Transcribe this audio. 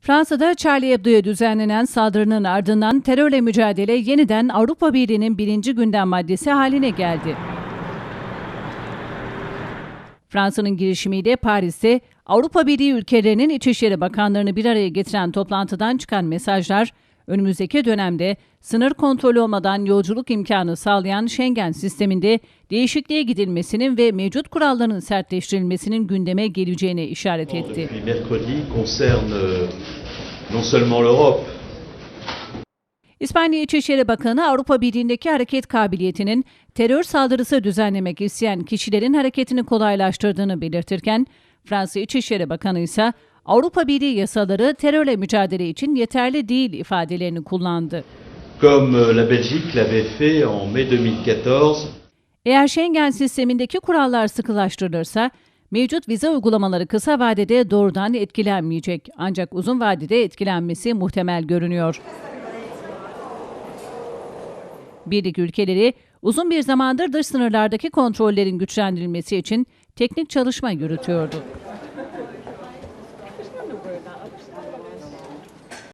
Fransa'da Charlie Hebdo'ya düzenlenen saldırının ardından terörle mücadele yeniden Avrupa Birliği'nin birinci gündem maddesi haline geldi. Fransa'nın girişimiyle Paris'te Avrupa Birliği ülkelerinin İçişleri Bakanlarını bir araya getiren toplantıdan çıkan mesajlar, önümüzdeki dönemde sınır kontrolü olmadan yolculuk imkanı sağlayan Schengen sisteminde değişikliğe gidilmesinin ve mevcut kuralların sertleştirilmesinin gündeme geleceğine işaret etti. euh, İspanya İçişleri Bakanı Avrupa Birliği'ndeki hareket kabiliyetinin terör saldırısı düzenlemek isteyen kişilerin hareketini kolaylaştırdığını belirtirken, Fransa İçişleri Bakanı ise Avrupa Birliği yasaları terörle mücadele için yeterli değil ifadelerini kullandı. comme euh, la Belgique l'avait fait en mai 2014 Eğer Schengen sistemindeki kurallar sıkılaştırılırsa, mevcut vize uygulamaları kısa vadede doğrudan etkilenmeyecek ancak uzun vadede etkilenmesi muhtemel görünüyor. Birlik ülkeleri uzun bir zamandır dış sınırlardaki kontrollerin güçlendirilmesi için teknik çalışma yürütüyordu. upstairs.